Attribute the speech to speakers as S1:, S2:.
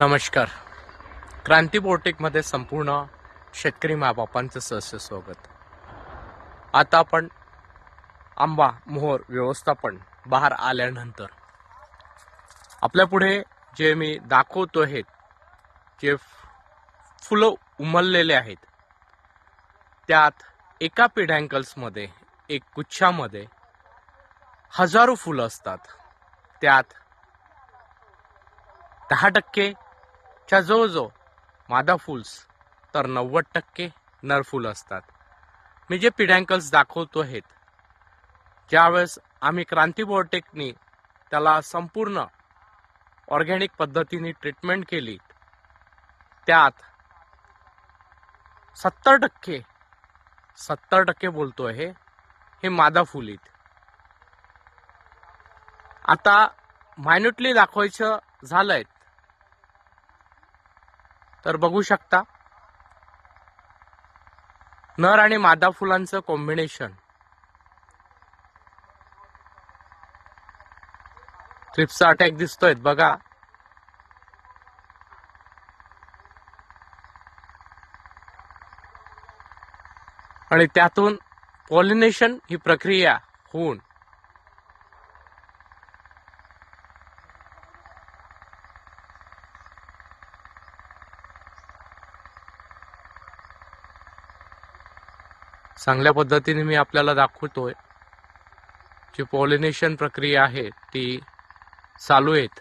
S1: नमस्कार. क्रांती बोर्टेकमध्ये संपूर्ण शेतकरी मायबापांचं सहस्य स्वागत. आता आपण आंबा मोहर व्यवस्थापन बाहेर आल्यानंतर. आपल्यापुढे जे मी दाखवतो आहेत जे फुलं उमललेले आहेत त्यात एका पिढँकल्समध्ये एक गुच्छामध्ये हजारो फुलं असतात. त्यात दहा टक्के च्या जवळजवळ मादा फुल्स तर नव्वद टक्के नर फुल असतात. मी जे पिडँकल्स दाखवतो आहेत ज्यावेळेस आम्ही क्रांती बोर्टेकनी त्याला संपूर्ण ऑर्गॅनिक पद्धतीने ट्रीटमेंट केली त्यात सत्तर टक्के सत्तर टक्के बोलतो आहे हे मादा फुलीत आता मायन्युटली दाखवायचं झालंय तर बघू शकता. नर आणि मादा फुलांचं कॉम्बिनेशन ट्रिप्सचा अटॅक दिसतोय बघा. आणि त्यातून पॉलिनेशन ही प्रक्रिया होऊन चांगल्या पद्धतीने मी आपल्याला दाखवतोय. जी पॉलिनेशन प्रक्रिया आहे ती चालू आहेत.